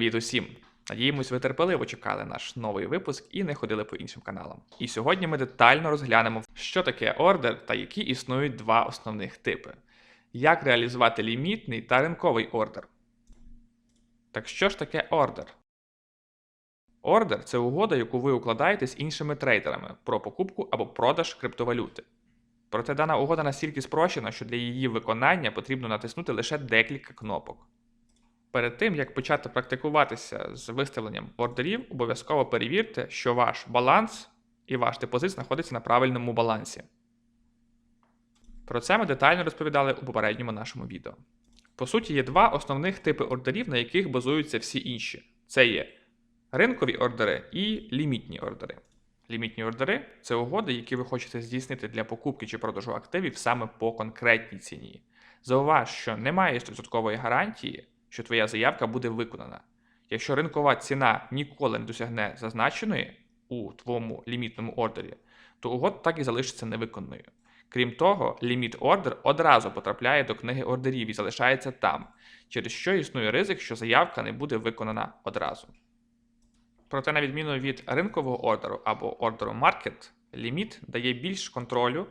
Привіт усім! Надіємось, ви терпеливо чекали наш новий випуск і не ходили по іншим каналам. І сьогодні ми детально розглянемо, що таке ордер та які існують два основних типи: як реалізувати лімітний та ринковий ордер. Так що ж таке ордер? Ордер це угода, яку ви укладаєте з іншими трейдерами про покупку або продаж криптовалюти. Проте дана угода настільки спрощена, що для її виконання потрібно натиснути лише декілька кнопок. Перед тим, як почати практикуватися з виставленням ордерів, обов'язково перевірте, що ваш баланс і ваш депозит знаходиться на правильному балансі. Про це ми детально розповідали у попередньому нашому відео. По суті, є два основних типи ордерів, на яких базуються всі інші: це є ринкові ордери і лімітні ордери. Лімітні ордери це угоди, які ви хочете здійснити для покупки чи продажу активів саме по конкретній ціні. Зауваж, що немає 100% гарантії, що твоя заявка буде виконана. Якщо ринкова ціна ніколи не досягне зазначеної у твоєму лімітному ордері, то угода так і залишиться невиконаною. Крім того, ліміт ордер одразу потрапляє до книги ордерів і залишається там, через що існує ризик, що заявка не буде виконана одразу. Проте, на відміну від ринкового ордеру або ордеру Market, ліміт дає більш контролю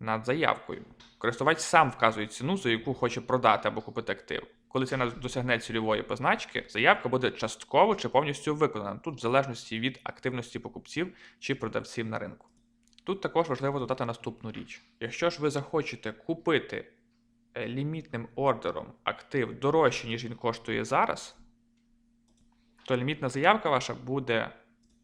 над заявкою. Користувач сам вказує ціну, за яку хоче продати або купити актив. Коли ціна досягне цільової позначки, заявка буде частково чи повністю виконана, тут в залежності від активності покупців чи продавців на ринку. Тут також важливо додати наступну річ: якщо ж ви захочете купити е, лімітним ордером актив дорожче, ніж він коштує зараз, то лімітна заявка ваша буде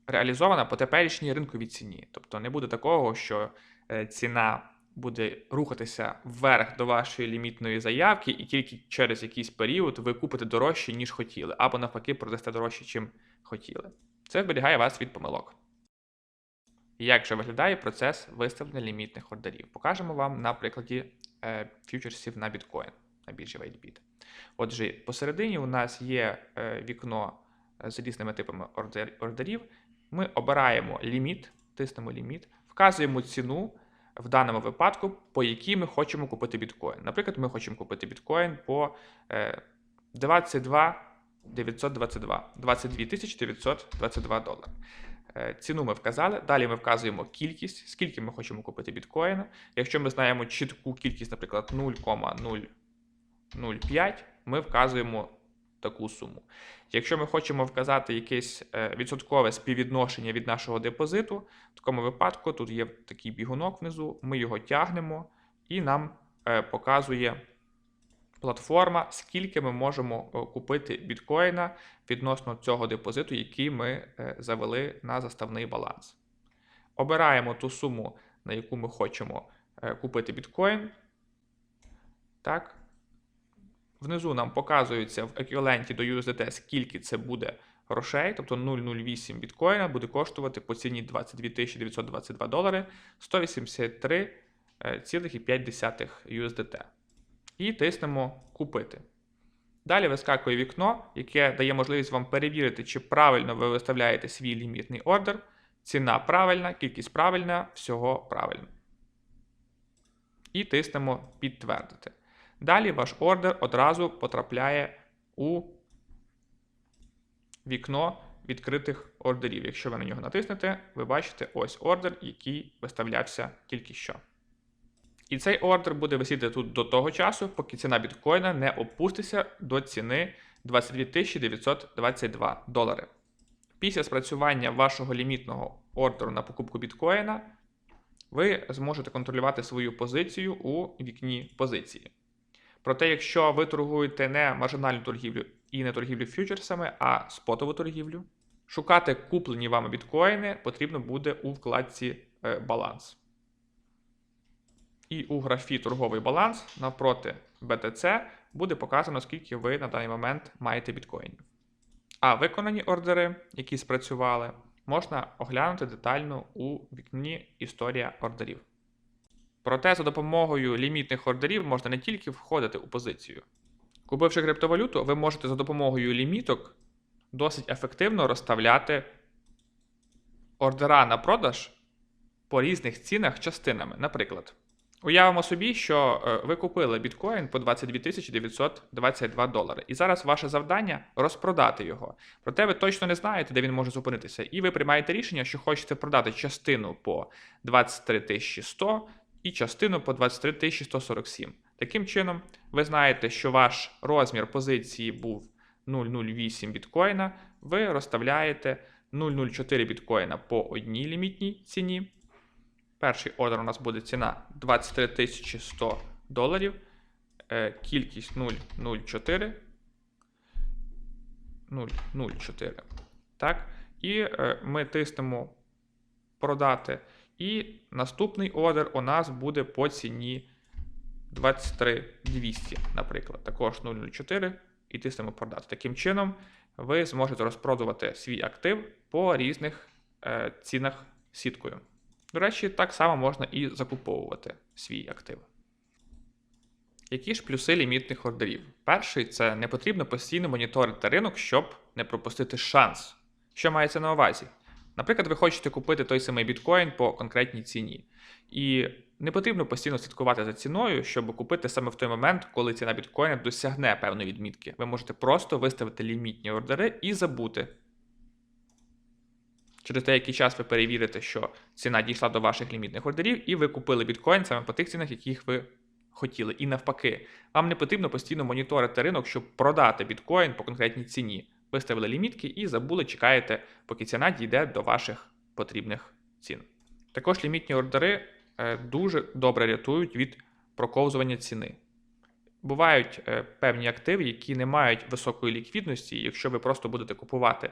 реалізована по теперішній ринковій ціні. Тобто не буде такого, що е, ціна буде рухатися вверх до вашої лімітної заявки, і тільки через якийсь період ви купите дорожче, ніж хотіли, або навпаки, продасте дорожче, чим хотіли. Це вберігає вас від помилок. Як же виглядає процес виставлення лімітних ордерів? Покажемо вам на прикладі е, фьючерсів на біткоін на біржі WhiteBit. Отже, посередині у нас є е, вікно з різними типами ордер, ордерів. Ми обираємо ліміт, тиснемо ліміт, вказуємо ціну в даному випадку, по якій ми хочемо купити біткоін. Наприклад, ми хочемо купити біткоін по е, 22 922, 22 922 долари. Е, Ціну ми вказали. Далі ми вказуємо кількість, скільки ми хочемо купити біткоїна. Якщо ми знаємо чітку кількість, наприклад, 0,005, ми вказуємо таку суму. Якщо ми хочемо вказати якесь е, відсоткове співвідношення від нашого депозиту, в такому випадку тут є такий бігунок внизу, ми його тягнемо і нам е, показує платформа, скільки ми можемо е, купити біткоїна відносно цього депозиту, який ми завели на заставний баланс. Обираємо ту суму, на яку ми хочемо купити біткоін. Так. Внизу нам показується в еквіваленті до USDT, скільки це буде грошей, тобто 0,08 біткоїна буде коштувати по ціні 22 922 долари 183,5 USDT. І тиснемо Купити. Далі вискакує вікно, яке дає можливість вам перевірити, чи правильно ви виставляєте свій лімітний ордер. Ціна правильна, кількість правильна, всього правильно. І тиснемо Підтвердити. Далі ваш ордер одразу потрапляє у вікно відкритих ордерів. Якщо ви на нього натиснете, ви бачите ось ордер, який виставлявся тільки що. І цей ордер буде висіти тут до того часу, поки ціна біткоїна не опуститься до ціни 22 922 долари. Після спрацювання вашого лімітного ордеру на покупку біткоїна, ви зможете контролювати свою позицію у вікні позиції. Проте, якщо ви торгуєте не маржинальну торгівлю і не торгівлю фьючерсами, а спотову торгівлю, шукати куплені вами біткоїни потрібно буде у вкладці е, баланс. І у графі торговий баланс навпроти BTC буде показано, скільки ви на даний момент маєте біткоїнів. А виконані ордери, які спрацювали, можна оглянути детально у вікні Історія ордерів. Проте за допомогою лімітних ордерів можна не тільки входити у позицію. Купивши криптовалюту, ви можете за допомогою ліміток досить ефективно розставляти ордера на продаж по різних цінах частинами. Наприклад, Уявимо собі, що е, ви купили біткоін по 22 922 долари. І зараз ваше завдання розпродати його. Проте ви точно не знаєте, де він може зупинитися. І ви приймаєте рішення, що хочете продати частину по 23 100 і частину по 23 147. Таким чином, ви знаєте, що ваш розмір позиції був 0,08 біткоїна, ви розставляєте 0,04 біткоїна по одній лімітній ціні. Перший ордер у нас буде ціна 23 100 доларів. Е, Кількість 0,04. 0,04. Так. І е, ми тиснемо продати. І наступний ордер у нас буде по ціні 23 200, наприклад. Також 0,04 і тиснемо продати. Таким чином, ви зможете розпродувати свій актив по різних е, цінах сіткою. До речі, так само можна і закуповувати свій актив. Які ж плюси лімітних ордерів? Перший це не потрібно постійно моніторити ринок, щоб не пропустити шанс. Що мається на увазі? Наприклад, ви хочете купити той самий біткоін по конкретній ціні. І не потрібно постійно слідкувати за ціною, щоб купити саме в той момент, коли ціна біткоїна досягне певної відмітки. Ви можете просто виставити лімітні ордери і забути. Через деякий час ви перевірите, що ціна дійшла до ваших лімітних ордерів, і ви купили біткоін саме по тих цінах, яких ви хотіли. І навпаки, вам не потрібно постійно моніторити ринок, щоб продати біткоін по конкретній ціні. Виставили лімітки і забули, чекаєте, поки ціна дійде до ваших потрібних цін. Також лімітні ордери е, дуже добре рятують від проковзування ціни. Бувають е, певні активи, які не мають високої ліквідності, якщо ви просто будете купувати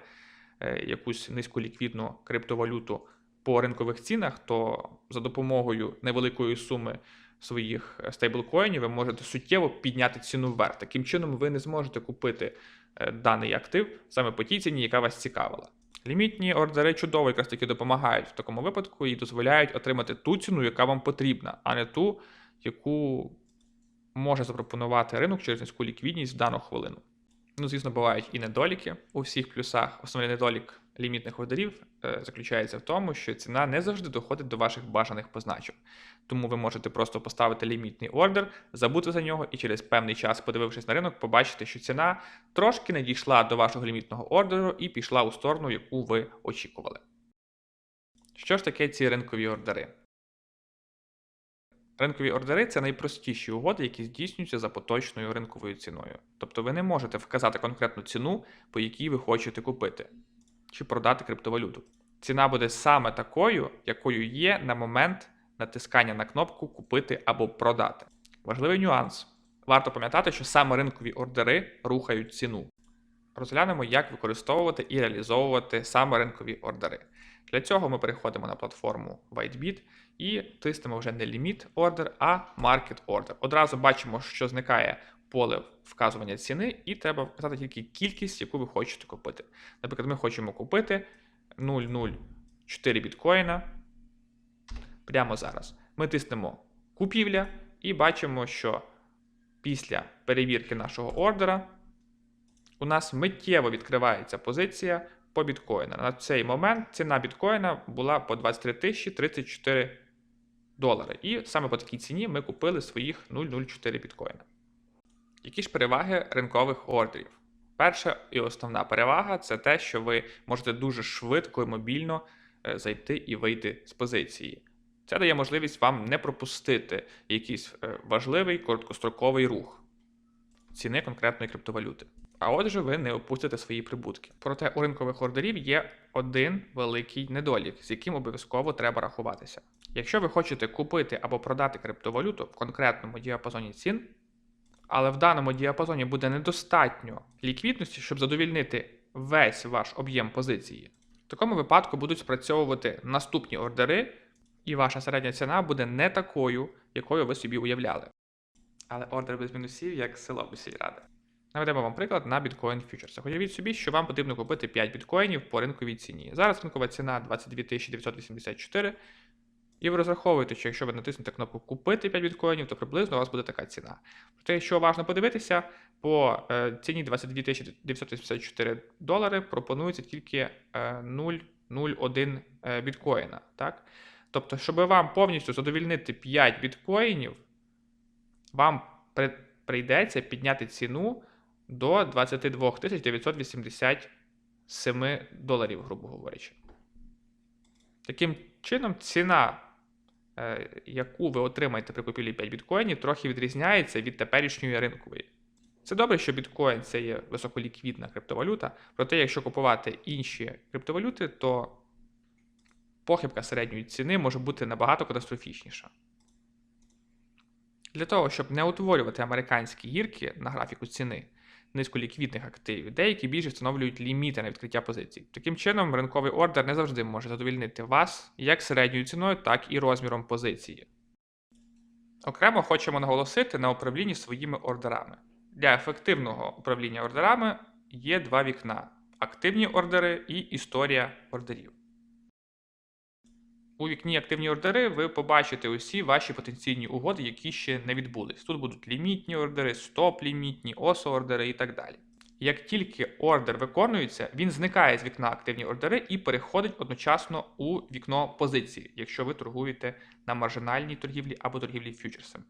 е, якусь низьколіквідну криптовалюту по ринкових цінах, то за допомогою невеликої суми своїх е, стейблкоїнів ви можете суттєво підняти ціну вверх. Таким чином, ви не зможете купити е, даний актив саме по тій ціні, яка вас цікавила. Лімітні ордери чудово якраз таки допомагають в такому випадку і дозволяють отримати ту ціну, яка вам потрібна, а не ту, яку може запропонувати ринок через низьку ліквідність в дану хвилину. Ну, звісно, бувають і недоліки у всіх плюсах. Основний недолік лімітних ордерів е, заключається в тому, що ціна не завжди доходить до ваших бажаних позначок. Тому ви можете просто поставити лімітний ордер, забути за нього і через певний час, подивившись на ринок, побачити, що ціна трошки не дійшла до вашого лімітного ордеру і пішла у сторону, яку ви очікували. Що ж таке ці ринкові ордери? Ринкові ордери це найпростіші угоди, які здійснюються за поточною ринковою ціною. Тобто ви не можете вказати конкретну ціну, по якій ви хочете купити чи продати криптовалюту. Ціна буде саме такою, якою є на момент натискання на кнопку Купити або продати. Важливий нюанс. Варто пам'ятати, що саме ринкові ордери рухають ціну. Розглянемо, як використовувати і реалізовувати саме ринкові ордери. Для цього ми переходимо на платформу WhiteBit і тиснемо вже не Limit Order, а Market Order. Одразу бачимо, що зникає поле вказування ціни, і треба вказати тільки кількість, яку ви хочете купити. Наприклад, ми хочемо купити 0,04 біткоїна прямо зараз. Ми тиснемо купівля і бачимо, що після перевірки нашого ордера у нас миттєво відкривається позиція по біткоїна. На цей момент ціна біткоїна була по 23 тисячі 34 долари. І саме по такій ціні ми купили своїх 0,04 біткоїна. Які ж переваги ринкових ордерів? Перша і основна перевага це те, що ви можете дуже швидко і мобільно е, зайти і вийти з позиції. Це дає можливість вам не пропустити якийсь е, важливий короткостроковий рух ціни конкретної криптовалюти. А отже, ви не опустите свої прибутки. Проте у ринкових ордерів є один великий недолік, з яким обов'язково треба рахуватися. Якщо ви хочете купити або продати криптовалюту в конкретному діапазоні цін, але в даному діапазоні буде недостатньо ліквідності, щоб задовільнити весь ваш об'єм позиції, в такому випадку будуть спрацьовувати наступні ордери, і ваша середня ціна буде не такою, якою ви собі уявляли. Але ордер без мінусів як село без сільради. Наведемо вам приклад на біткоін фьючерсах. Уявіть собі, що вам потрібно купити 5 біткоїнів по ринковій ціні. Зараз ринкова ціна 22 984. І ви розраховуєте, що якщо ви натиснете кнопку Купити 5 біткоїнів, то приблизно у вас буде така ціна. Проте, що важливо подивитися, по е, ціні 22 984 долари пропонується тільки е, 0,01 е, біткоїна. Так? Тобто, щоб вам повністю задовільнити 5 біткоїнів, вам при- прийдеться підняти ціну до 22 987 доларів, грубо говорячи. Таким чином, ціна, е, яку ви отримаєте при купівлі 5 біткоїнів, трохи відрізняється від теперішньої ринкової. Це добре, що біткоін це є високоліквідна криптовалюта, проте, якщо купувати інші криптовалюти, то похибка середньої ціни може бути набагато катастрофічніша. Для того, щоб не утворювати американські гірки на графіку ціни низьколіквідних активів, деякі біржі встановлюють ліміти на відкриття позицій. Таким чином, ринковий ордер не завжди може задовільнити вас як середньою ціною, так і розміром позиції. Окремо хочемо наголосити на управлінні своїми ордерами. Для ефективного управління ордерами є два вікна: активні ордери і історія ордерів. У вікні активні ордери ви побачите усі ваші потенційні угоди, які ще не відбулись. Тут будуть лімітні ордери, стоп-лімітні, осо-ордери і так далі. Як тільки ордер виконується, він зникає з вікна активні ордери і переходить одночасно у вікно позиції, якщо ви торгуєте на маржинальній торгівлі або торгівлі фьючерсами.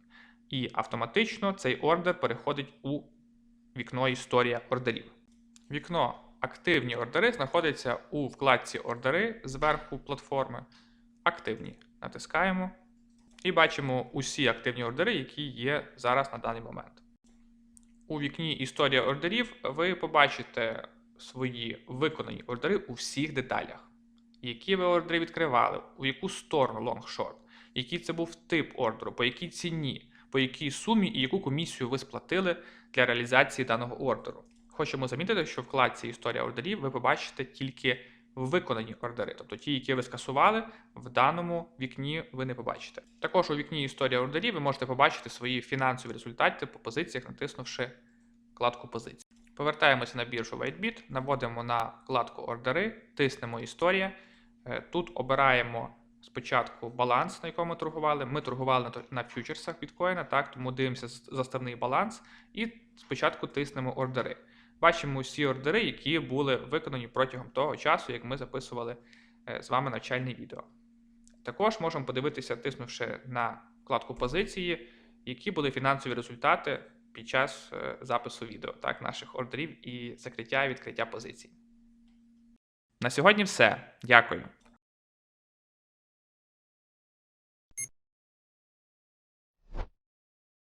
І автоматично цей ордер переходить у вікно Історія ордерів. Вікно Активні ордери знаходиться у вкладці Ордери зверху платформи. Активні. Натискаємо і бачимо усі активні ордери, які є зараз на даний момент. У вікні Історія ордерів ви побачите свої виконані ордери у всіх деталях. Які ви ордери відкривали, у яку сторону лонгшорт, який це був тип ордеру, по якій ціні, по якій сумі і яку комісію ви сплатили для реалізації даного ордеру. Хочемо замітити, що в вкладці Історія ордерів ви побачите тільки виконані ордери, тобто ті, які ви скасували, в даному вікні ви не побачите. Також у вікні Історія ордерів ви можете побачити свої фінансові результати по позиціях, натиснувши вкладку позицій. Повертаємося на біржу WhiteBit, наводимо на вкладку ордери, тиснемо Історія. Е, Тут обираємо спочатку баланс, на якому торгували. Ми торгували на, фьючерсах біткоїна, так, тому дивимося заставний баланс і спочатку тиснемо ордери. Бачимо усі ордери, які були виконані протягом того часу, як ми записували е, з вами навчальне відео. Також можемо подивитися, тиснувши на вкладку позиції, які були фінансові результати під час е, запису відео, так, наших ордерів і закриття і відкриття позицій. На сьогодні все. Дякую.